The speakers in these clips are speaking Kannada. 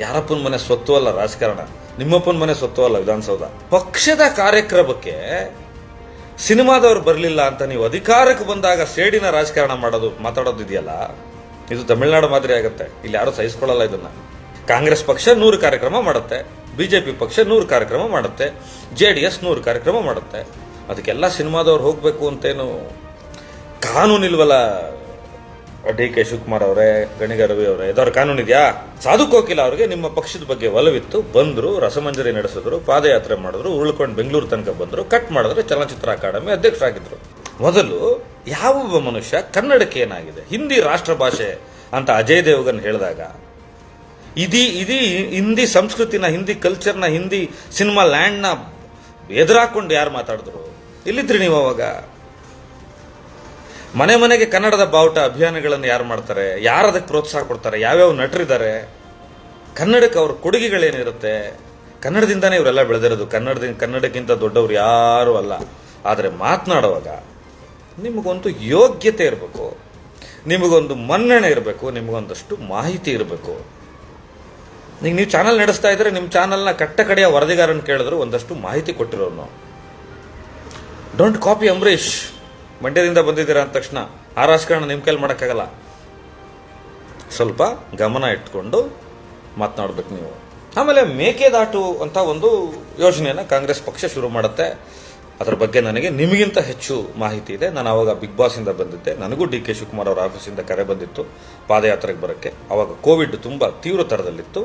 ಯಾರಪ್ಪನ ಮನೆ ಸ್ವತ್ತು ಅಲ್ಲ ರಾಜಕಾರಣ? ನಿಮ್ಮಪ್ಪನ ಮನೆ ಸ್ವತ್ತು ಅಲ್ಲ ವಿಧಾನಸೌಧ. ಪಕ್ಷದ ಕಾರ್ಯಕ್ರಮಕ್ಕೆ ಸಿನಿಮಾದವ್ರು ಬರಲಿಲ್ಲ ಅಂತ ನೀವು ಅಧಿಕಾರಕ್ಕೆ ಬಂದಾಗ ಸೇಡಿನ ರಾಜಕಾರಣ ಮಾಡೋದು ಮಾತಾಡೋದು ಇದೆಯಲ್ಲ? ಇದು ತಮಿಳುನಾಡು ಮಾದರಿ ಆಗುತ್ತೆ. ಇಲ್ಲಿ ಯಾರು ಸಹಿಸ್ಕೊಳ್ಳಲ್ಲ ಇದನ್ನ. ಕಾಂಗ್ರೆಸ್ ಪಕ್ಷ ನೂರು ಕಾರ್ಯಕ್ರಮ ಮಾಡುತ್ತೆ. ಬಿಜೆಪಿ ಪಕ್ಷ ನೂರು ಕಾರ್ಯಕ್ರಮ ಮಾಡುತ್ತೆ. ಜೆ ಡಿ ಎಸ್ ನೂರು ಕಾರ್ಯಕ್ರಮ ಮಾಡುತ್ತೆ. ಅದಕ್ಕೆಲ್ಲ ಸಿನಿಮಾದವ್ರು ಹೋಗಬೇಕು ಅಂತೇನು ಕಾನೂನಿಲ್ವಲ್ಲ ಡಿ ಕೆ ಶಿವಕುಮಾರ್ ಅವರೇ, ಗಣಿಗ ರವಿ ಅವರೇ, ಇದವ್ರ ಕಾನೂನು ಇದೆಯಾ? ಕೋಕಿಲ ಅವರಿಗೆ ನಿಮ್ಮ ಪಕ್ಷದ ಬಗ್ಗೆ ಒಲವಿತ್ತು. ಬಂದರು, ರಸಮಂಜರಿ ನಡೆಸಿದ್ರು, ಪಾದಯಾತ್ರೆ ಮಾಡಿದ್ರು ಉಳ್ಕೊಂಡು ಬೆಂಗಳೂರು ತನಕ ಬಂದರು ಕಟ್ ಮಾಡಿದ್ರೆ, ಚಲನಚಿತ್ರ ಅಕಾಡೆಮಿ ಅಧ್ಯಕ್ಷರಾಗಿದ್ರು. ಮೊದಲು ಯಾವೊಬ್ಬ ಮನುಷ್ಯ ಕನ್ನಡಕ್ಕೆ ಏನಾಗಿದೆ? ಹಿಂದಿ ರಾಷ್ಟ್ರ ಭಾಷೆ ಅಂತ ಅಜಯ್ ದೇವಗನ್ ಹೇಳಿದಾಗ ಇದೀ ಇದೀ ಹಿಂದಿ ಸಂಸ್ಕೃತಿನ, ಹಿಂದಿ ಕಲ್ಚರ್ನ ಹಿಂದಿ ಸಿನಿಮಾ ಲ್ಯಾಂಡ್ನ ಎದುರಾಕೊಂಡು ಯಾರು ಮಾತಾಡಿದ್ರು? ಇಲ್ಲಿದ್ರಿ ನೀವು ಅವಾಗ? ಮನೆ ಮನೆಗೆ ಕನ್ನಡದ ಬಾವುಟ ಅಭಿಯಾನಗಳನ್ನು ಯಾರು ಮಾಡ್ತಾರೆ? ಯಾರು ಅದಕ್ಕೆ ಪ್ರೋತ್ಸಾಹ ಕೊಡ್ತಾರೆ? ಯಾವ್ಯಾವ ನಟರಿದ್ದಾರೆ? ಕನ್ನಡಕ್ಕೆ ಅವ್ರ ಕೊಡುಗೆಗಳೇನಿರುತ್ತೆ? ಕನ್ನಡದಿಂದನೇ ಇವರೆಲ್ಲ ಬೆಳೆದಿರೋದು. ಕನ್ನಡದಿಂದ, ಕನ್ನಡಕ್ಕಿಂತ ದೊಡ್ಡವ್ರು ಯಾರೂ ಅಲ್ಲ. ಆದರೆ ಮಾತನಾಡುವಾಗ ನಿಮಗೊಂದು ಯೋಗ್ಯತೆ ಇರಬೇಕು. ನಿಮಗೊಂದು ಮನ್ನಣೆ ಇರಬೇಕು. ನಿಮಗೊಂದಷ್ಟು ಮಾಹಿತಿ ಇರಬೇಕು. ಈಗ ನೀವು ಚಾನಲ್ ನಡೆಸ್ತಾ ಇದ್ದರೆ ನಿಮ್ಮ ಚಾನಲ್ನ ಕಟ್ಟ ಕಡೆಯ ವರದಿಗಾರನ ಕೇಳಿದ್ರು ಒಂದಷ್ಟು ಮಾಹಿತಿ ಕೊಟ್ಟಿರೋನು. Don't copy Ambareesh. ಮಂಡ್ಯದಿಂದ ಬಂದಿದ್ದೀರಾ ಅಂದ ತಕ್ಷಣ ಆ ರಾಜಕಾರಣ ನಿಮ್ಮ ಕೈಲಿ ಮಾಡೋಕ್ಕಾಗಲ್ಲ. ಸ್ವಲ್ಪ ಗಮನ ಇಟ್ಕೊಂಡು ಮಾತನಾಡ್ಬೇಕು ನೀವು. ಆಮೇಲೆ ಮೇಕೆದಾಟು ಅಂತ ಒಂದು ಯೋಜನೆಯನ್ನು ಕಾಂಗ್ರೆಸ್ ಪಕ್ಷ ಶುರು ಮಾಡುತ್ತೆ. ಅದರ ಬಗ್ಗೆ ನನಗೆ ನಿಮಗಿಂತ ಹೆಚ್ಚು ಮಾಹಿತಿ ಇದೆ. ನಾನು ಆವಾಗ ಬಿಗ್ ಬಾಸಿಂದ ಬಂದಿದ್ದೆ. ನನಗೂ ಡಿ ಕೆ ಶಿವಕುಮಾರ್ ಅವರ ಆಫೀಸಿಂದ ಕರೆ ಬಂದಿತ್ತು ಪಾದಯಾತ್ರೆಗೆ ಬರೋಕ್ಕೆ. ಆವಾಗ ಕೋವಿಡ್ ತುಂಬ ತೀವ್ರ ಥರದಲ್ಲಿತ್ತು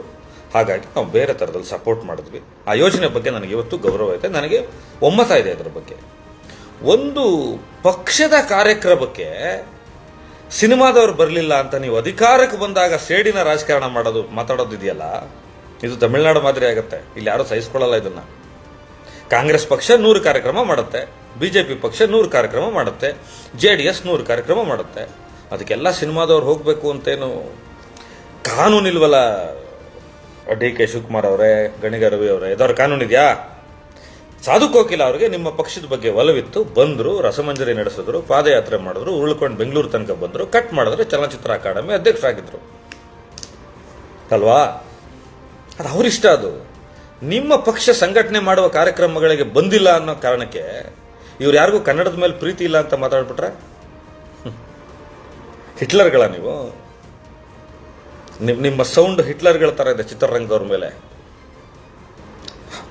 ಹಾಗಾಗಿ ನಾವು ಬೇರೆ ಥರದಲ್ಲಿ ಸಪೋರ್ಟ್ ಮಾಡಿದ್ವಿ. ಆ ಯೋಜನೆ ಬಗ್ಗೆ ನನಗೆ ಇವತ್ತು ಗೌರವ ಇದೆ. ನನಗೆ ಒಮ್ಮತ ಇದೆ ಅದರ ಬಗ್ಗೆ. ಒಂದು ಪಕ್ಷದ ಕಾರ್ಯಕ್ರಮಕ್ಕೆ ಸಿನಿಮಾದವ್ರು ಬರಲಿಲ್ಲ ಅಂತ ನೀವು ಅಧಿಕಾರಕ್ಕೆ ಬಂದಾಗ ಸೇಡಿನ ರಾಜಕಾರಣ ಮಾಡೋದು, ಮಾತಾಡೋದು ಇದೆಯಲ್ಲ? ಇದು ತಮಿಳುನಾಡು ಮಾದರಿ ಆಗುತ್ತೆ. ಇಲ್ಲಿ ಯಾರು ಸಹಿಸ್ಕೊಳ್ಳಲ್ಲ ಇದನ್ನ. ಕಾಂಗ್ರೆಸ್ ಪಕ್ಷ ನೂರು ಕಾರ್ಯಕ್ರಮ ಮಾಡುತ್ತೆ. ಬಿಜೆಪಿ ಪಕ್ಷ ನೂರು ಕಾರ್ಯಕ್ರಮ ಮಾಡುತ್ತೆ. ಜೆ ಡಿ ಎಸ್ ನೂರು ಕಾರ್ಯಕ್ರಮ ಮಾಡುತ್ತೆ. ಅದಕ್ಕೆಲ್ಲ ಸಿನಿಮಾದವ್ರು ಹೋಗಬೇಕು ಅಂತೇನು ಕಾನೂನಿಲ್ವಲ್ಲ? ಡಿ ಕೆ ಶಿವಕುಮಾರ್ ಅವರೇ, ಗಣಿಗ ರವಿ ಅವರೇ ಇದವ್ರ ಕಾನೂನು ಇದೆಯಾ ಸಾಧು ಕೋಕಿಲ ಅವರಿಗೆ ನಿಮ್ಮ ಪಕ್ಷದ ಬಗ್ಗೆ ಒಲವಿತ್ತು. ಬಂದರು, ರಸಮಂಜರಿ ನಡೆಸಿದ್ರು, ಪಾದಯಾತ್ರೆ ಮಾಡಿದ್ರು ಉರುಳ್ಕೊಂಡು ಬೆಂಗಳೂರು ತನಕ ಬಂದರು ಕಟ್ ಮಾಡಿದ್ರೆ, ಚಲನಚಿತ್ರ ಅಕಾಡೆಮಿ ಅಧ್ಯಕ್ಷರಾಗಿದ್ರು. ಅಲ್ವಾ? ಅದು ಅವರಿಷ್ಟ ಅದು. ನಿಮ್ಮ ಪಕ್ಷ ಸಂಘಟನೆ ಮಾಡುವ ಕಾರ್ಯಕ್ರಮಗಳಿಗೆ ಬಂದಿಲ್ಲ ಅನ್ನೋ ಕಾರಣಕ್ಕೆ ಇವ್ರು ಯಾರಿಗೂ ಕನ್ನಡದ ಮೇಲೆ ಪ್ರೀತಿ ಇಲ್ಲ ಅಂತ ಮಾತಾಡ್ಬಿಟ್ರೆ. ಹಿಟ್ಲರ್ಗಳ ನೀವು? ನಿಮ್- ನಿಮ್ಮ ಸೌಂಡ್ ಹಿಟ್ಲರ್ಗಳ ಥರ ಇದೆ ಚಿತ್ರರಂಗದವ್ರ ಮೇಲೆ.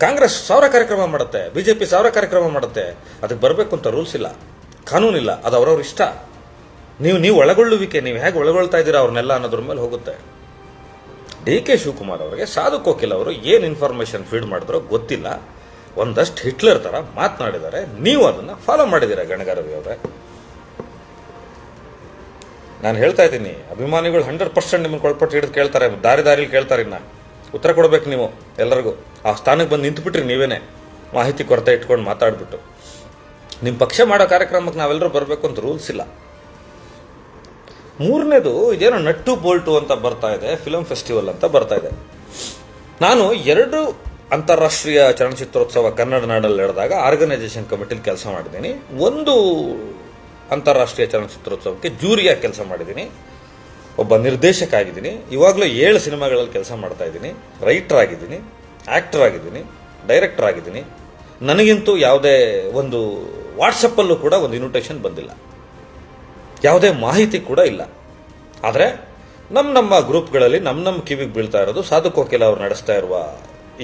ಕಾಂಗ್ರೆಸ್ ಸಾವಿರ ಕಾರ್ಯಕ್ರಮ ಮಾಡುತ್ತೆ, ಬಿಜೆಪಿ ಸಾವಿರ ಕಾರ್ಯಕ್ರಮ ಮಾಡುತ್ತೆ, ಅದಕ್ಕೆ ಬರಬೇಕು ಅಂತ ರೂಲ್ಸ್ ಇಲ್ಲ ಕಾನೂನಿಲ್ಲ ಅದು ಅವ್ರವ್ರ ಇಷ್ಟ. ನೀವು ನೀವು ಒಳಗೊಳ್ಳುವಿಕೆ, ನೀವು ಹೇಗೆ ಒಳಗೊಳ್ತಾ ಇದ್ದೀರಾ ಅವ್ರನ್ನೆಲ್ಲ ಅನ್ನೋದ್ರ ಮೇಲೆ ಹೋಗುತ್ತೆ. ಡಿ ಕೆ ಶಿವಕುಮಾರ್ ಅವರಿಗೆ ಸಾಧು ಕೋಕಿಲ್ ಅವರು ಏನು ಇನ್ಫಾರ್ಮೇಶನ್ ಫೀಡ್ ಮಾಡಿದ್ರು ಗೊತ್ತಿಲ್ಲ. ಒಂದಷ್ಟು ಹಿಟ್ಲರ್ ಥರ ಮಾತನಾಡಿದ್ದಾರೆ, ನೀವು ಅದನ್ನು ಫಾಲೋ ಮಾಡಿದ್ದೀರಾ ಗಣಗಾರವಿ ಅವರೇ. ನಾನು ಹೇಳ್ತಾ ಇದ್ದೀನಿ, ಅಭಿಮಾನಿಗಳು ಹಂಡ್ರೆಡ್ ಪರ್ಸೆಂಟ್ ನಿಮ್ಗೆ ಕೊಳ್ಪಟ್ಟು ಹಿಡಿದು ಕೇಳ್ತಾರೆ, ದಾರಿ ದಾರಿಲಿ ಕೇಳ್ತಾರೆ ಇನ್ನ. ಉತ್ತರ ಕೊಡ್ಬೇಕು ನೀವು ಎಲ್ಲರಿಗೂ. ಆ ಸ್ಥಾನಕ್ಕೆ ಬಂದು ನಿಂತುಬಿಟ್ರಿ ನೀವೇನೆ. ಮಾಹಿತಿ ಕೊರತೆ ಇಟ್ಕೊಂಡು ಮಾತಾಡ್ಬಿಟ್ಟು. ನಿಮ್ಮ ಪಕ್ಷ ಮಾಡೋ ಕಾರ್ಯಕ್ರಮಕ್ಕೆ ನಾವೆಲ್ಲರೂ ಬರಬೇಕು ಅಂತ ರೂಲ್ಸ್ ಇಲ್ಲ. ಮೂರನೇದು ಇದೇನೋ ನಟ್ಟು ಬೋಲ್ಟು ಅಂತ ಬರ್ತಾ ಇದೆ ಫಿಲಂ ಫೆಸ್ಟಿವಲ್ ಅಂತ ಬರ್ತಾ ಇದೆ. ನಾನು ಎರಡು ಅಂತಾರಾಷ್ಟ್ರೀಯ ಚಲನಚಿತ್ರೋತ್ಸವ ಕನ್ನಡ ನಾಡಲ್ಲಿ ನಡೆದಾಗ ಆರ್ಗನೈಸೇಷನ್ ಕಮಿಟಿಲಿ ಕೆಲಸ ಮಾಡಿದ್ದೀನಿ. ಒಂದು ಅಂತಾರಾಷ್ಟ್ರೀಯ ಚಲನಚಿತ್ರೋತ್ಸವಕ್ಕೆ ಜೂರಿಯಾಗಿ ಕೆಲಸ ಮಾಡಿದ್ದೀನಿ. ಒಬ್ಬ ನಿರ್ದೇಶಕ ಆಗಿದ್ದೀನಿ ಇವಾಗಲೂ ಏಳು ಸಿನಿಮಾಗಳಲ್ಲಿ ಕೆಲಸ ಮಾಡ್ತಾ ಇದ್ದೀನಿ. ರೈಟರ್ ಆಗಿದ್ದೀನಿ ಆ್ಯಕ್ಟರ್ ಆಗಿದ್ದೀನಿ, ಡೈರೆಕ್ಟರ್ ಆಗಿದ್ದೀನಿ. ನನಗಿಂತೂ ಯಾವುದೇ ಒಂದು ವಾಟ್ಸಪ್ಪಲ್ಲೂ ಕೂಡ ಒಂದು ಇನ್ವಿಟೇಷನ್ ಬಂದಿಲ್ಲ. ಯಾವುದೇ ಮಾಹಿತಿ ಕೂಡ ಇಲ್ಲ. ಆದರೆ ನಮ್ಮ ನಮ್ಮ ಗ್ರೂಪ್ಗಳಲ್ಲಿ ನಮ್ಮ ನಮ್ಮ ಕಿವಿಗೆ ಬೀಳ್ತಾ ಇರೋದು ಸಾಧು ಕೋಕಿಲ ಅವರು ನಡೆಸ್ತಾ ಇರುವ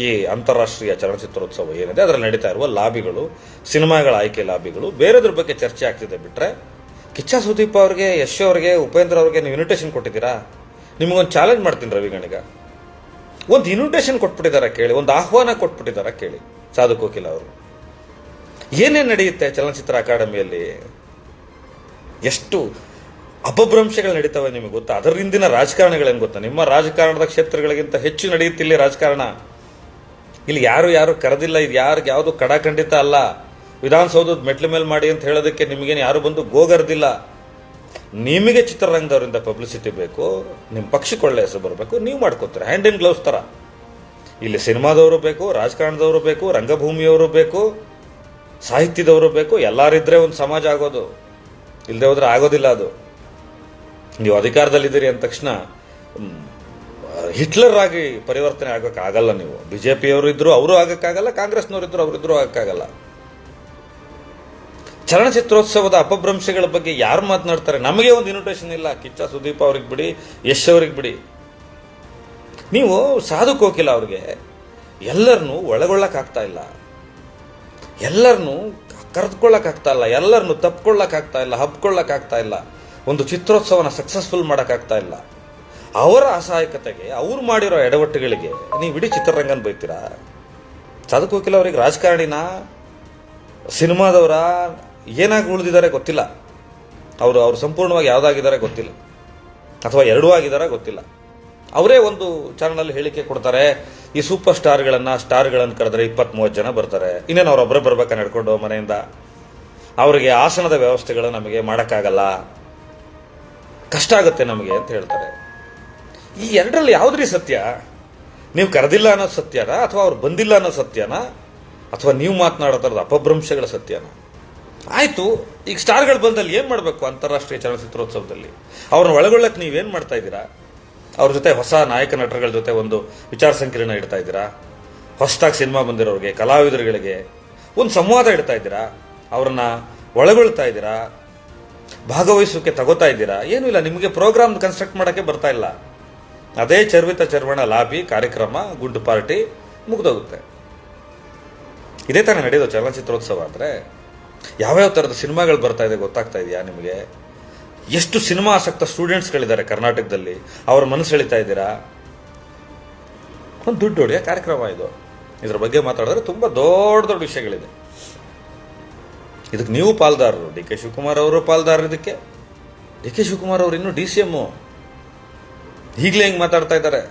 ಈ ಅಂತಾರಾಷ್ಟ್ರೀಯ ಚಲನಚಿತ್ರೋತ್ಸವ ಏನಿದೆ, ಅದರಲ್ಲಿ ನಡೀತಾ ಇರುವ ಲಾಬಿಗಳು, ಸಿನಿಮಾಗಳ ಆಯ್ಕೆ ಲಾಬಿಗಳು, ಬೇರೆದ್ರ ಬಗ್ಗೆ ಚರ್ಚೆ ಆಗ್ತಿದೆ ಬಿಟ್ರೆ ಕಿಚ್ಚ ಸುದೀಪ್ ಅವ್ರಿಗೆ, ಯಶ್ ಅವ್ರಿಗೆ, ಉಪೇಂದ್ರ ಅವ್ರಿಗೆ ನೀವು ಇನ್ವಿಟೇಷನ್ ಕೊಟ್ಟಿದ್ದೀರಾ? ನಿಮಗೊಂದು ಚಾಲೆಂಜ್ ಮಾಡ್ತೀನಿ ರವಿಗಣಿಗ ಒಂದು ಇನ್ವಿಟೇಷನ್ ಕೊಟ್ಬಿಟ್ಟಿದ್ದಾರೆ ಕೇಳಿ, ಒಂದು ಆಹ್ವಾನ ಕೊಟ್ಬಿಟ್ಟಿದ್ದಾರೆ ಕೇಳಿ, ಸಾಧು ಕೋಕಿಲ ಅವರು. ಏನೇನು ನಡೆಯುತ್ತೆ ಚಲನಚಿತ್ರ ಅಕಾಡೆಮಿಯಲ್ಲಿ? ಎಷ್ಟು ಅಪಭ್ರಂಶಗಳು ನಡೀತವೆ ನಿಮಗೆ ಗೊತ್ತಾ? ಅದರಿಂದಿನ ರಾಜಕಾರಣಗಳೇನು ಗೊತ್ತಾ? ನಿಮ್ಮ ರಾಜಕಾರಣದ ಕ್ಷೇತ್ರಗಳಿಗಿಂತ ಹೆಚ್ಚು ನಡೆಯುತ್ತಿಲ್ಲ ರಾಜಕಾರಣ. ಇಲ್ಲಿ ಯಾರು ಯಾರು ಕರೆದಿಲ್ಲ, ಇದು ಯಾರಿಗೆ ಯಾವುದು ಕಡಾಖಂಡಿತ ಅಲ್ಲ. ವಿಧಾನಸೌಧದ ಮೆಟ್ಲ ಮೇಲೆ ಮಾಡಿ ಅಂತ ಹೇಳೋದಕ್ಕೆ ನಿಮಗೇನು ಯಾರು ಬಂದು ಗೋಗರ್ದಿಲ್ಲ. ನಿಮಗೆ ಚಿತ್ರರಂಗದವರಿಂದ ಪಬ್ಲಿಸಿಟಿ ಬೇಕು ನಿಮ್ಮ ಪಕ್ಷಕ್ಕೆ ಒಳ್ಳೆ ಹೆಸರು ಬರಬೇಕು, ನೀವು ಮಾಡ್ಕೋತೀರ. ಹ್ಯಾಂಡ್ ಇನ್ ಗ್ಲೌಸ್ ಥರ ಇಲ್ಲಿ ಸಿನಿಮಾದವರು ಬೇಕು, ರಾಜಕಾರಣದವರು ಬೇಕು, ರಂಗಭೂಮಿಯವರು ಬೇಕು, ಸಾಹಿತ್ಯದವರು ಬೇಕು ಎಲ್ಲರಿದ್ದರೆ ಒಂದು ಸಮಾಜ ಆಗೋದು. ಇಲ್ಲದೆ ಹೋದ್ರೆ ಆಗೋದಿಲ್ಲ ಅದು. ನೀವು ಅಧಿಕಾರದಲ್ಲಿದ್ದೀರಿ ಅಂದ ತಕ್ಷಣ ಹಿಟ್ಲರ್ ಆಗಿ ಪರಿವರ್ತನೆ ಆಗೋಕ್ಕಾಗಲ್ಲ ನೀವು. ಬಿ ಜೆ ಪಿಯವರು ಇದ್ರು ಅವರು ಆಗೋಕ್ಕಾಗಲ್ಲ, ಕಾಂಗ್ರೆಸ್ನವರು ಇದ್ರು ಅವರಿದ್ರು ಆಗಕ್ಕಾಗಲ್ಲ. ಚಲನಚಿತ್ರೋತ್ಸವದ ಅಪಭ್ರಂಶಗಳ ಬಗ್ಗೆ ಯಾರು ಮಾತನಾಡ್ತಾರೆ? ನಮಗೆ ಒಂದು ಇನ್ವಿಟೇಷನ್ ಇಲ್ಲ. ಕಿಚ್ಚ, ಸುದೀಪ್ ಅವ್ರಿಗೆ ಬಿಡಿ, ಯಶ್ ಅವ್ರಿಗೆ ಬಿಡಿ. ನೀವು ಸಾಧು ಕೋಕಿಲ ಅವ್ರಿಗೆ ಎಲ್ಲರನ್ನೂ ಒಳಗೊಳ್ಳಕ್ಕಾಗ್ತಾ ಇಲ್ಲ. ಎಲ್ಲರನ್ನೂ ಕರೆದುಕೊಳ್ಳೋಕ್ಕಾಗ್ತಾ ಇಲ್ಲ. ಎಲ್ಲರನ್ನೂ ತಪ್ಕೊಳ್ಳಕ್ಕಾಗ್ತಾ ಇಲ್ಲ ಹಬ್ಕೊಳ್ಳೋಕ್ಕಾಗ್ತಾ ಇಲ್ಲ. ಒಂದು ಚಿತ್ರೋತ್ಸವನ ಸಕ್ಸಸ್ಫುಲ್ ಮಾಡೋಕ್ಕಾಗ್ತಾ ಇಲ್ಲ. ಅವರ ಅಸಹಾಯಕತೆಗೆ, ಅವ್ರು ಮಾಡಿರೋ ಎಡವಟ್ಟುಗಳಿಗೆ ನೀವು ಇಡೀ ಚಿತ್ರರಂಗನ ಬೈತೀರಾ? ಸಾಧು ಕೋಕಿಲ ಅವ್ರಿಗೆ ರಾಜಕಾರಣಿನ? ಸಿನಿಮಾದವರ? ಏನಾಗಿ ಉಳಿದಿದ್ದಾರೆ ಗೊತ್ತಿಲ್ಲ. ಅವರು ಅವರು ಸಂಪೂರ್ಣವಾಗಿ ಯಾವುದಾಗಿದ್ದಾರೆ ಗೊತ್ತಿಲ್ಲ. ಅಥವಾ ಎರಡೂ ಆಗಿದ್ದಾರೆ ಗೊತ್ತಿಲ್ಲ. ಅವರೇ ಒಂದು ಚಾನಲಲ್ಲಿ ಹೇಳಿಕೆ ಕೊಡ್ತಾರೆ, ಈ ಸೂಪರ್ ಸ್ಟಾರ್ಗಳನ್ನು ಸ್ಟಾರ್ಗಳನ್ನು ಕರೆದ್ರೆ ಇಪ್ಪತ್ತ್ ಮೂವತ್ತು ಜನ ಬರ್ತಾರೆ. ಇನ್ನೇನು ಅವರೊಬ್ಬರೇ ಬರ್ಬೇಕಾ ನಡ್ಕೊಂಡು ಮನೆಯಿಂದ? ಅವರಿಗೆ ಆಸನದ ವ್ಯವಸ್ಥೆಗಳು ನಮಗೆ ಮಾಡೋಕ್ಕಾಗಲ್ಲ. ಕಷ್ಟ ಆಗುತ್ತೆ ನಮಗೆ ಅಂತ ಹೇಳ್ತಾರೆ. ಈ ಎರಡರಲ್ಲಿ ಯಾವುದ್ರಿ ಸತ್ಯ? ನೀವು ಕರೆದಿಲ್ಲ ಅನ್ನೋದು ಸತ್ಯನಾ, ಅಥವಾ ಅವ್ರು ಬಂದಿಲ್ಲ ಅನ್ನೋ ಸತ್ಯನಾ, ಅಥವಾ ನೀವು ಮಾತನಾಡೋ ಥರದ ಅಪಭ್ರಂಶಗಳ ಸತ್ಯನ? ಆಯ್ತು, ಈಗ ಸ್ಟಾರ್ಗಳು ಬಂದಲ್ಲಿ ಏನು ಮಾಡಬೇಕು ಅಂತಾರಾಷ್ಟ್ರೀಯ ಚಲನಚಿತ್ರೋತ್ಸವದಲ್ಲಿ? ಅವ್ರನ್ನ ಒಳಗೊಳ್ಳಕ್ಕೆ ನೀವೇನು ಮಾಡ್ತಾ ಇದ್ದೀರಾ? ಅವ್ರ ಜೊತೆ ಹೊಸ ನಾಯಕ ನಟರುಗಳ ಜೊತೆ ಒಂದು ವಿಚಾರ ಸಂಕಿರಣ ಇಡ್ತಾ ಇದ್ದೀರಾ? ಹೊಸದಾಗಿ ಸಿನಿಮಾ ಬಂದಿರೋರಿಗೆ, ಕಲಾವಿದರುಗಳಿಗೆ ಒಂದು ಸಂವಾದ ಇಡ್ತಾ ಇದ್ದೀರಾ? ಅವ್ರನ್ನ ಒಳಗೊಳ್ತಾ ಇದ್ದೀರಾ? ಭಾಗವಹಿಸೋಕೆ ತಗೋತಾ ಇದ್ದೀರಾ? ಏನೂ ಇಲ್ಲ, ನಿಮಗೆ ಪ್ರೋಗ್ರಾಮ್ ಕನ್ಸ್ಟ್ರಕ್ಟ್ ಮಾಡೋಕ್ಕೆ ಬರ್ತಾ ಇಲ್ಲ. ಅದೇ ಚರ್ವಿತ ಚರ್ವಣ ಲಾಬಿ ಕಾರ್ಯಕ್ರಮ, ಗುಡ್ ಪಾರ್ಟಿ ಮುಗಿದೋಗುತ್ತೆ. ಇದೇ ತಾನೇ ನಡೆಯೋದು ಚಲನಚಿತ್ರೋತ್ಸವ ಅಂದರೆ ಯಾವ್ಯಾವ ಥರದ ಸಿನಿಮಾಗಳು ಬರ್ತಾ ಇದೆ ಗೊತ್ತಾಗ್ತಾ ಇದೆಯಾ ನಿಮಗೆ? ಎಷ್ಟು ಸಿನಿಮಾ ಆಸಕ್ತ ಸ್ಟೂಡೆಂಟ್ಸ್ಗಳಿದ್ದಾರೆ ಕರ್ನಾಟಕದಲ್ಲಿ? ಅವ್ರ ಮನಸ್ಸು ಎಳಿತಾ ಇದ್ದೀರಾ? ಒಂದು ದುಡ್ಡು ಹೊಡೆಯೋ ಕಾರ್ಯಕ್ರಮ ಇದು. ಇದ್ರ ಬಗ್ಗೆ ಮಾತಾಡಿದ್ರೆ ತುಂಬ ದೊಡ್ಡ ದೊಡ್ಡ ವಿಷಯಗಳಿದೆ. ಇದಕ್ಕೆ ನೀವು ಪಾಲ್ದಾರರು. ಡಿ ಕೆ ಶಿವಕುಮಾರ್ ಅವರು ಪಾಲ್ದಾರರು ಇದಕ್ಕೆ. ಡಿ ಕೆ ಶಿವಕುಮಾರ್ ಅವರು ಇನ್ನೂ ಡಿ ಸಿ ಎಮ್ಮು ಈಗಲೇ ಹಿಂಗೆ ಮಾತಾಡ್ತಾ ಇದ್ದಾರೆ.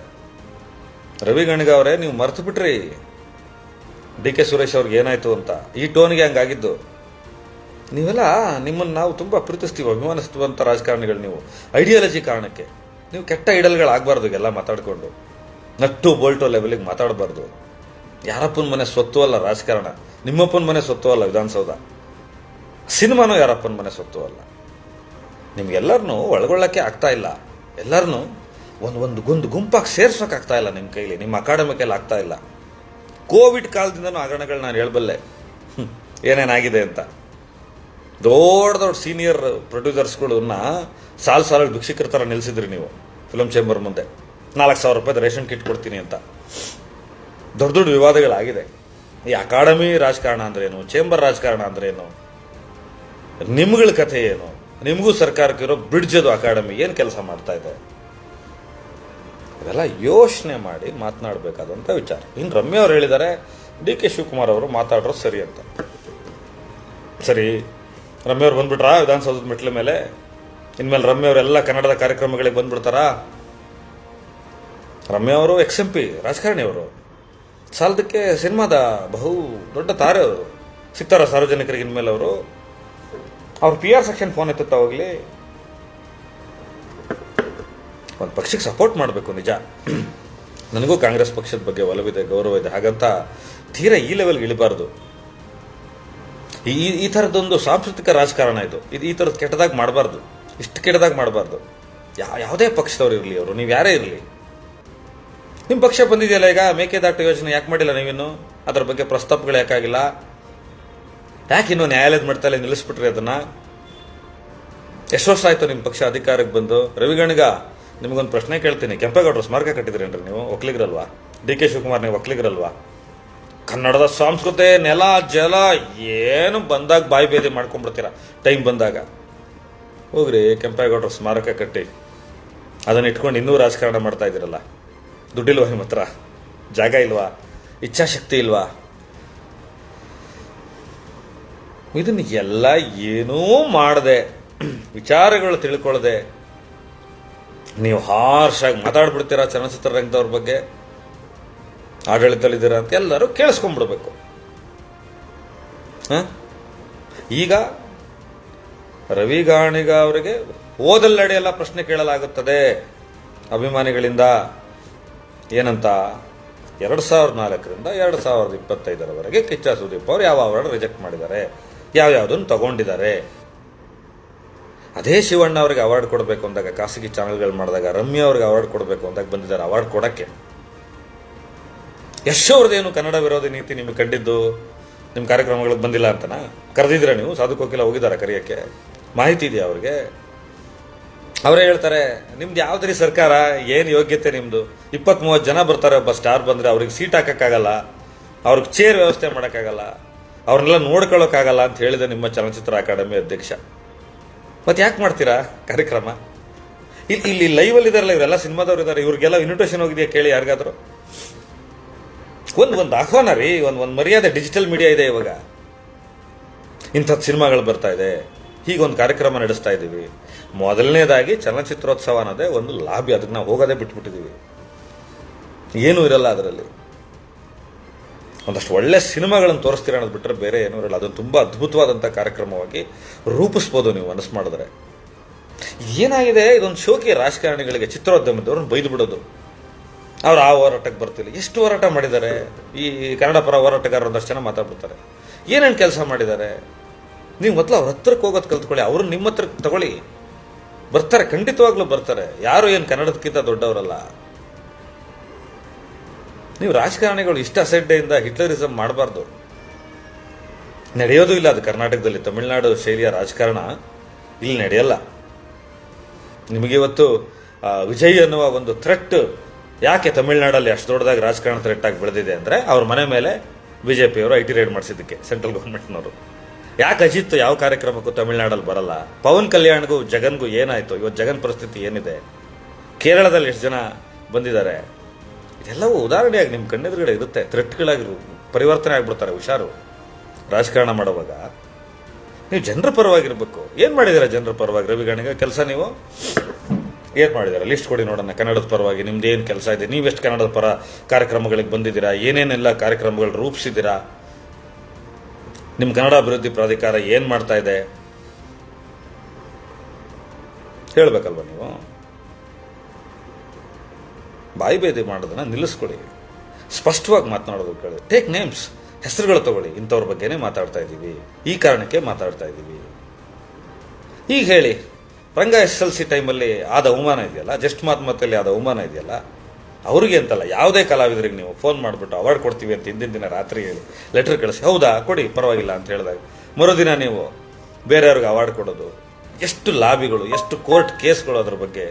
ರವಿ ಗಣಗ ಅವರೇ, ನೀವು ಮರ್ತು ಬಿಟ್ರಿ. ಡಿ ಕೆ ಸುರೇಶ್ ಅವ್ರಿಗೆ ಏನಾಯ್ತು ಅಂತ. ಈ ಟೋನ್ಗೆ ಹಂಗಾಗಿದ್ದು. ನೀವೆಲ್ಲ ನಿಮ್ಮನ್ನು ನಾವು ತುಂಬ ಪ್ರೀತಿಸ್ತೀವಿ ಅಭಿಮಾನಿಸ್ತೀವಂಥ ರಾಜಕಾರಣಿಗಳು ನೀವು. ಐಡಿಯಾಲಜಿ ಕಾರಣಕ್ಕೆ. ನೀವು ಕೆಟ್ಟ ಐಡಲ್ಗಳಾಗಬಾರ್ದು ಎಲ್ಲ ಮಾತಾಡಿಕೊಂಡು. ನಟ್ಟು ಬೋಲ್ಟೋ ಲೆವೆಲಿಗೆ ಮಾತಾಡಬಾರ್ದು. ಯಾರಪ್ಪನ ಮನೆ ಸ್ವತ್ತು ಅಲ್ಲ ರಾಜಕಾರಣ. ನಿಮ್ಮಪ್ಪನ ಮನೆ ಸ್ವತ್ತು ಅಲ್ಲ ವಿಧಾನಸೌಧ. ಸಿನಿಮಾನೂ ಯಾರಪ್ಪನ ಮನೆ ಸ್ವತ್ತು ಅಲ್ಲ. ನಿಮ್ಗೆಲ್ಲರನ್ನೂ ಒಳಗೊಳ್ಳೋಕ್ಕೆ ಆಗ್ತಾ ಇಲ್ಲ. ಎಲ್ಲರನ್ನೂ ಒಂದು ಒಂದು ಗುಂದು ಗುಂಪಾಗಿ ಆಗ್ತಾ ಇಲ್ಲ ನಿಮ್ಮ ಕೈಲಿ. ನಿಮ್ಮ ಅಕಾಡೆಮಿಕಲ್ಲಿ ಆಗ್ತಾ ಇಲ್ಲ. ಕೋವಿಡ್ ಕಾಲದಿಂದನೂ ಹಗರಣಗಳು ನಾನು ಹೇಳಬಲ್ಲೆ. ಏನೇನಾಗಿದೆ ಅಂತ. ದೊಡ್ಡ ದೊಡ್ಡ ಸೀನಿಯರ್ ಪ್ರೊಡ್ಯೂಸರ್ಸ್ಗಳನ್ನ ಸಾಲು ಸಾಲು ಭಿಕ್ಷಕರ ಥರ ನಿಲ್ಲಿಸಿದ್ರಿ ನೀವು ಫಿಲಮ್ ಚೇಂಬರ್ ಮುಂದೆ. ನಾಲ್ಕು ಸಾವಿರ ರೂಪಾಯಿ ರೇಷನ್ ಕಿಟ್ ಕೊಡ್ತೀನಿ ಅಂತ. ದೊಡ್ಡ ದೊಡ್ಡ ವಿವಾದಗಳಾಗಿದೆ. ಈ ಅಕಾಡೆಮಿ ರಾಜಕಾರಣ ಅಂದ್ರೇನು ಚೇಂಬರ್ ರಾಜಕಾರಣ ಅಂದ್ರೇನು ನಿಮ್ಗಳ ಕಥೆ ಏನು? ನಿಮಗೂ ಸರ್ಕಾರಕ್ಕಿರೋ ಬ್ರಿಡ್ಜ್ ಅದು ಅಕಾಡೆಮಿ. ಏನು ಕೆಲಸ ಮಾಡ್ತಾ ಇದೆ? ಇದೆಲ್ಲ ಯೋಚನೆ ಮಾಡಿ ಮಾತನಾಡಬೇಕಾದಂಥ ವಿಚಾರ. ಇನ್ನು ರಮ್ಯ ಅವ್ರು ಹೇಳಿದ್ದಾರೆ ಡಿ ಕೆ ಶಿವಕುಮಾರ್ ಅವರು ಮಾತಾಡೋರು ಸರಿ ಅಂತ. ಸರಿ ರಮ್ಯ ಅವ್ರು ಬಂದ್ಬಿಟ್ರಾ? ವಿಧಾನಸೌಧದ ಮೆಟ್ಲ ಮೇಲೆ? ಇನ್ಮೇಲೆ ರಮ್ಯ ಅವರೆಲ್ಲ ಕನ್ನಡದ ಕಾರ್ಯಕ್ರಮಗಳಿಗೆ ಬಂದ್ಬಿಡ್ತಾರಾ? ರಮ್ಯ ಅವರು ಎಕ್ಸ್ ಎಂ ಪಿ ರಾಜಕಾರಣಿ ಅವರು ಸಾಲದಕ್ಕೆ ಸಿನಿಮಾದ ಬಹು ದೊಡ್ಡ ತಾರೆ ಅವರು. ಸಿಗ್ತಾರ ಸಾರ್ವಜನಿಕರಿಗೆ ಇನ್ಮೇಲೆ ಅವರು? ಅವ್ರ ಪಿ ಆರ್ ಸೆಕ್ಷನ್ ಫೋನ್ ಎತ್ತುತ್ತಾ ಹೋಗ್ಲಿ? ಒಂದು ಪಕ್ಷಕ್ಕೆ ಸಪೋರ್ಟ್ ಮಾಡಬೇಕು, ನಿಜ. ನನಗೂ ಕಾಂಗ್ರೆಸ್ ಪಕ್ಷದ ಬಗ್ಗೆ ಒಲವಿದೆ, ಗೌರವ ಇದೆ, ಹಾಗಂತ ತೀರಾ ಈ ಲೆವೆಲ್ಗೆ ಇಳಿಬಾರ್ದು. ಈ, ಈ- ಥರದ್ದೊಂದು ಸಾಂಸ್ಕೃತಿಕ ರಾಜಕಾರಣ ಇದು. ಇದು ಈ ಥರದ್ದು ಕೆಟ್ಟದಾಗಿ ಮಾಡಬಾರ್ದು. ಇಷ್ಟು ಕೆಟ್ಟದಾಗ ಮಾಡಬಾರ್ದು. ಯಾ, ಯಾವುದೇ ಪಕ್ಷದವ್ರು ಇರಲಿ ಅವರು, ನೀವು ಯಾರೇ ಇರಲಿ. ನಿಮ್ಮ ಪಕ್ಷ ಬಂದಿದೆಯಲ್ಲ ಈಗ, ಮೇಕೆದಾಟು ಯೋಜನೆ ಯಾಕೆ ಮಾಡಿಲ್ಲ ನೀವಿನ್ನು? ಅದ್ರ ಬಗ್ಗೆ ಪ್ರಸ್ತಾಪಗಳು ಯಾಕಾಗಿಲ್ಲ? ಯಾಕೆ ಇನ್ನೂ ನ್ಯಾಯಾಲಯದ ಮಟ್ಟದಲ್ಲಿ ನಿಲ್ಲಿಸ್ಬಿಟ್ರಿ ಅದನ್ನ? ಎಷ್ಟು ವರ್ಷ ಆಯ್ತು ನಿಮ್ಮ ಪಕ್ಷ ಅಧಿಕಾರಕ್ಕೆ ಬಂದು? ರವಿಗಣಿಗ, ನಿಮಗೊಂದು ಪ್ರಶ್ನೆ ಕೇಳ್ತೀನಿ. ಕೆಂಪೇಗೌಡರು ಸ್ಮಾರಕ ಕಟ್ಟಿದ್ರೇನ್ರಿ ನೀವು? ಒಕ್ಲಿಗರಲ್ವಾ? ಡಿ ಕೆ ಶಿವಕುಮಾರ್ ನೀವು ಒಕ್ಲಿಗರಲ್ವಾ? ಕನ್ನಡದ ಸಂಸ್ಕೃತಿ, ನೆಲ, ಜಲ, ಏನು ಬಂದಾಗ ಬಾಯಿ ಬೇದಿ ಮಾಡ್ಕೊಂಡ್ಬಿಡ್ತೀರ? ಟೈಮ್ ಬಂದಾಗ. ಹೋಗ್ರಿ, ಕೆಂಪೇಗೌಡರ ಸ್ಮಾರಕ ಕಟ್ಟಿ. ಅದನ್ನ ಇಟ್ಕೊಂಡು ಇನ್ನೂ ರಾಜಕಾರಣ ಮಾಡ್ತಾ ಇದ್ದೀರಲ್ಲ. ದುಡ್ಡಿಲ್ವಾ ನಿಮ್ಮ ಹತ್ರ? ಜಾಗ ಇಲ್ವಾ? ಇಚ್ಛಾಶಕ್ತಿ ಇಲ್ವಾ? ಇದನ್ನು ಎಲ್ಲ ಏನೂ ಮಾಡದೆ. ವಿಚಾರಗಳು ತಿಳ್ಕೊಳ್ಳದೆ ನೀವು ಹಾರ್ಷಾಗಿ ಮಾತಾಡ್ಬಿಡ್ತೀರಾ ಚಲನಚಿತ್ರ ರಂಗದವ್ರ ಬಗ್ಗೆ? ಆಡಳಿತದಲ್ಲಿದ್ದೀರಾ ಅಂತ ಎಲ್ಲರೂ ಕೇಳಿಸ್ಕೊಂಡ್ಬಿಡ್ಬೇಕು ಹಾಂ? ಈಗ ರವಿ ಗಾಣಿಗ ಅವರಿಗೆ ಓದಲ್ಲಡೆಯೆಲ್ಲ ಪ್ರಶ್ನೆ ಕೇಳಲಾಗುತ್ತದೆ. ಅಭಿಮಾನಿಗಳಿಂದ ಏನಂತ? ಎರಡು ಸಾವಿರದ ನಾಲ್ಕರಿಂದ ಎರಡು ಸಾವಿರದ ಇಪ್ಪತ್ತೈದರವರೆಗೆ ಕಿಚ್ಚ ಸುದೀಪ್ ಅವರು ಯಾವ ಅವಾರ್ಡ್ ರಿಜೆಕ್ಟ್ ಮಾಡಿದ್ದಾರೆ? ಯಾವ್ಯಾವುದನ್ನು ತಗೊಂಡಿದ್ದಾರೆ? ಅದೇ ಶಿವಣ್ಣ ಅವರಿಗೆ ಅವಾರ್ಡ್ ಕೊಡಬೇಕು ಅಂದಾಗ, ಖಾಸಗಿ ಚಾನೆಲ್ಗಳು ಮಾಡಿದಾಗ, ರಮ್ಯ ಅವ್ರಿಗೆ ಅವಾರ್ಡ್ ಕೊಡಬೇಕು ಅಂದಾಗ ಬಂದಿದ್ದಾರೆ ಅವಾರ್ಡ್ ಕೊಡಕ್ಕೆ. ಯಶ್ ಅವ್ರದ್ದೇನು ಕನ್ನಡ ವಿರೋಧಿ ನೀತಿ ನಿಮಗೆ ಕಂಡಿದ್ದು ನಿಮ್ಮ ಕಾರ್ಯಕ್ರಮಗಳಿಗೆ ಬಂದಿಲ್ಲ ಅಂತನಾ? ಕರೆದಿದ್ದೀರಾ ನೀವು? ಸಾಧು ಕೋಕಿಲ ಹೋಗಿದ್ದಾರೆ ಕರೆಯೋಕ್ಕೆ? ಮಾಹಿತಿ ಇದೆಯಾ ಅವ್ರಿಗೆ? ಅವರೇ ಹೇಳ್ತಾರೆ, ನಿಮ್ದು ಯಾವ್ದ್ರಿ ಸರ್ಕಾರ? ಏನು ಯೋಗ್ಯತೆ ನಿಮ್ಮದು ಇಪ್ಪತ್ತ್ ಮೂವತ್ತು ಜನ ಬರ್ತಾರೆ ಒಬ್ಬ ಸ್ಟಾರ್ ಬಂದರೆ ಅವ್ರಿಗೆ ಸೀಟ್ ಹಾಕೋಕ್ಕಾಗಲ್ಲ, ಅವ್ರಿಗೆ ಚೇರ್ ವ್ಯವಸ್ಥೆ ಮಾಡೋಕ್ಕಾಗಲ್ಲ, ಅವ್ರನ್ನೆಲ್ಲ ನೋಡ್ಕೊಳ್ಳೋಕ್ಕಾಗಲ್ಲ ಅಂತ ಹೇಳಿದ ನಿಮ್ಮ ಚಲನಚಿತ್ರ ಅಕಾಡೆಮಿ ಅಧ್ಯಕ್ಷ. ಮತ್ತೆ ಯಾಕೆ ಮಾಡ್ತೀರಾ ಕಾರ್ಯಕ್ರಮ? ಇಲ್ಲಿ ಇಲ್ಲಿ ಲೈವಲ್ಲಿ ಇದಾರಲ್ಲ ಇವರೆಲ್ಲ ಸಿನಿಮಾದವ್ರು ಇದ್ದಾರೆ ಇವ್ರಿಗೆಲ್ಲ ಇನ್ವಿಟೇಷನ್ ಹೋಗಿದೆಯಾ ಕೇಳಿ ಯಾರಿಗಾದ್ರು? ಒಂದು ಒಂದು ಆಹ್ವಾನ ರೀ, ಒಂದು ಒಂದು ಮರ್ಯಾದೆ ಡಿಜಿಟಲ್ ಮೀಡಿಯಾ ಇದೆ ಇವಾಗ. ಇಂಥದ್ದು ಸಿನಿಮಾಗಳು ಬರ್ತಾ ಇದೆ. ಹೀಗೊಂದು ಕಾರ್ಯಕ್ರಮ ನಡೆಸ್ತಾ ಇದ್ದೀವಿ. ಮೊದಲನೇದಾಗಿ ಚಲನಚಿತ್ರೋತ್ಸವ ಅನ್ನೋದೇ ಒಂದು ಲಾಬಿ, ಅದಕ್ಕೆ ನಾವು ಹೋಗೋದೇ ಬಿಟ್ಬಿಟ್ಟಿದ್ದೀವಿ ಏನೂ ಇರಲ್ಲ ಅದರಲ್ಲಿ. ಒಂದಷ್ಟು ಒಳ್ಳೆ ಸಿನಿಮಾಗಳನ್ನು ತೋರಿಸ್ತೀರ ಅನ್ನೋದು ಬಿಟ್ಟರೆ ಬೇರೆ ಏನೂ ಇರಲ್ಲ. ಅದನ್ನು ತುಂಬ ಅದ್ಭುತವಾದಂಥ ಕಾರ್ಯಕ್ರಮವಾಗಿ ರೂಪಿಸ್ಬೋದು ನೀವು ಮನಸ್ಸು ಮಾಡಿದ್ರೆ. ಏನಾಗಿದೆ? ಇದೊಂದು ಶೋಕಿ ರಾಜಕಾರಣಿಗಳಿಗೆ ಚಿತ್ರೋದ್ಯಮದವ್ರನ್ನ ಬೈದು ಬಿಡೋದು. ಅವ್ರು ಆ ಹೋರಾಟಕ್ಕೆ ಬರ್ತಿಲ್ಲ. ಎಷ್ಟು ಹೋರಾಟ ಮಾಡಿದ್ದಾರೆ? ಈ ಕನ್ನಡ ಪರ ಹೋರಾಟಗಾರರು ಒಂದಷ್ಟು ಜನ ಮಾತಾಡ್ಬಿಡ್ತಾರೆ. ಏನೇನು ಕೆಲಸ ಮಾಡಿದ್ದಾರೆ? ನೀವು ಮೊದಲು ಅವ್ರ ಹತ್ರಕ್ಕೆ ಹೋಗೋದು ಕಲ್ತ್ಕೊಳ್ಳಿ. ಅವರು ನಿಮ್ಮ ಹತ್ರ ತಗೊಳ್ಳಿ. ಬರ್ತಾರೆ, ಖಂಡಿತವಾಗ್ಲೂ ಬರ್ತಾರೆ. ಯಾರು ಏನು ಕನ್ನಡದಕ್ಕಿಂತ ದೊಡ್ಡವರಲ್ಲ. ನೀವು ರಾಜಕಾರಣಿಗಳು ಇಷ್ಟ ಅಸಡ್ಡೆಯಿಂದ ಹಿಟ್ಲರಿಸಮ್ ಮಾಡಬಾರ್ದು. ನಡೆಯೋದು ಇಲ್ಲ ಅದು ಕರ್ನಾಟಕದಲ್ಲಿ. ತಮಿಳುನಾಡು ಶೈಲಿಯ ರಾಜಕಾರಣ ಇಲ್ಲಿ ನಡೆಯಲ್ಲ. ನಿಮಗಿವತ್ತು ವಿಜಯ್ ಅನ್ನುವ ಒಂದು ಥ್ರೆಟ್ ಯಾಕೆ ತಮಿಳ್ನಾಡಲ್ಲಿ ಅಷ್ಟು ದೊಡ್ಡದಾಗಿ ರಾಜಕಾರಣ ಆಗಿ ಬೆಳೆದಿದೆ ಅಂದರೆ ಅವ್ರ ಮನೆ ಮೇಲೆ ಬಿ ಜೆ ಪಿಯವರು ಐ ಟಿ ರೈಡ್ ಮಾಡಿಸಿದ್ದಕ್ಕೆ ಸೆಂಟ್ರಲ್ ಗೌರ್ಮೆಂಟ್ನವರು ಯಾಕೆ ಅಜಿತ್ ಯಾವ ಕಾರ್ಯಕ್ರಮಕ್ಕೂ ತಮಿಳ್ನಾಡಲ್ಲಿ ಬರಲ್ಲ? ಪವನ್ ಕಲ್ಯಾಣ್ಗೂ, ಜಗನ್ಗೂ ಏನಾಯಿತು? ಇವತ್ತು ಜಗನ್ ಪರಿಸ್ಥಿತಿ ಏನಿದೆ? ಕೇರಳದಲ್ಲಿ ಎಷ್ಟು ಜನ ಬಂದಿದ್ದಾರೆ? ಇದೆಲ್ಲವೂ ಉದಾಹರಣೆಯಾಗಿ ನಿಮ್ಮ ಕಣ್ಣೆದುರುಗಡೆ ಇರುತ್ತೆ. ಥ್ರೆಟ್ಗಳಾಗಿ ಪರಿವರ್ತನೆ ಆಗಿಬಿಡ್ತಾರೆ ಹುಷಾರು. ರಾಜಕಾರಣ ಮಾಡುವಾಗ ನೀವು ಜನರ ಪರವಾಗಿರಬೇಕು. ಏನು ಮಾಡಿದ್ದೀರಾ ಜನರ ಪರವಾಗಿ? ರವಿಗಣಿಗೆ ಕೆಲಸ ನೀವು? ಏನು ಮಾಡಿದ್ದಾರೆ ಲಿಸ್ಟ್ ಕೊಡಿ ನೋಡೋಣ. ಕನ್ನಡದ ಪರವಾಗಿ ನಿಮ್ದು ಏನು ಕೆಲಸ ಇದೆ? ನೀವೆಷ್ಟು ಕನ್ನಡದ ಪರ ಕಾರ್ಯಕ್ರಮಗಳಿಗೆ ಬಂದಿದ್ದೀರಾ? ಏನೇನೆಲ್ಲ ಕಾರ್ಯಕ್ರಮಗಳು ರೂಪಿಸಿದ್ದೀರಾ? ನಿಮ್ಮ ಕನ್ನಡ ಅಭಿವೃದ್ಧಿ ಪ್ರಾಧಿಕಾರ ಏನು ಮಾಡ್ತಾ ಇದೆ? ಹೇಳ್ಬೇಕಲ್ವ ನೀವು? ಬಾಯಿ ಬೇದಿ ಮಾಡೋದನ್ನ ನಿಲ್ಲಿಸ್ಕೊಳ್ಳಿ ಸ್ಪಷ್ಟವಾಗಿ ಮಾತನಾಡೋದು ಕೇಳಿ. ಟೇಕ್ ನೇಮ್ಸ್ ಹೆಸರುಗಳು ತಗೊಳ್ಳಿ. ಇಂಥವ್ರ ಬಗ್ಗೆನೇ ಮಾತಾಡ್ತಾ ಇದ್ದೀವಿ ಈ ಕಾರಣಕ್ಕೆ ಮಾತಾಡ್ತಾ ಇದ್ದೀವಿ ಈಗ ಹೇಳಿ. ರಂಗ ಎಸ್ ಎಲ್ ಸಿ ಟೈಮಲ್ಲಿ ಆದ ಅವಮಾನ ಇದೆಯಲ್ಲ, ಜಸ್ಟ್ ಮಾತು ಮಾತಲ್ಲಿ ಆದ ಅವಮಾನ ಇದೆಯಲ್ಲ, ಅವ್ರಿಗೆ ಅಂತಲ್ಲ, ಯಾವುದೇ ಕಲಾವಿದರಿಗೆ ನೀವು ಫೋನ್ ಮಾಡಿಬಿಟ್ಟು ಅವಾರ್ಡ್ ಕೊಡ್ತೀವಿ ಅಂತ ಹಿಂದಿನ ದಿನ ರಾತ್ರಿ ಹೇಳಿ ಲೆಟರ್ ಕಳಿಸಿ, ಹೌದಾ, ಕೊಡಿ, ಪರವಾಗಿಲ್ಲ ಅಂತ ಹೇಳಿದಾಗ, ಮರುದಿನ ನೀವು ಬೇರೆಯವ್ರಿಗೆ ಅವಾರ್ಡ್ ಕೊಡೋದು, ಎಷ್ಟು ಲಾಬಿಗಳು, ಎಷ್ಟು ಕೋರ್ಟ್ ಕೇಸ್ಗಳು ಅದ್ರ ಬಗ್ಗೆ,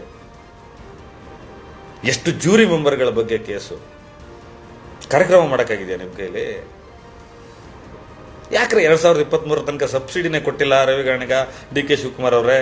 ಎಷ್ಟು ಜೂರಿ ಮೆಂಬರ್ಗಳ ಬಗ್ಗೆ ಕೇಸು. ಕಾರ್ಯಕ್ರಮ ಮಾಡೋಕ್ಕಾಗಿದೆಯಾ ನಿಮ್ಮ ಕೈಲಿ? ಯಾಕ್ರೆ ಎರಡು ಸಾವಿರದ ಇಪ್ಪತ್ತ್ಮೂರ ತನಕ ಸಬ್ಸಿಡಿನೇ ಕೊಟ್ಟಿಲ್ಲ ರವಿಗಣಿಗ, ಡಿ ಕೆ ಶಿವಕುಮಾರ್ ಅವರೇ?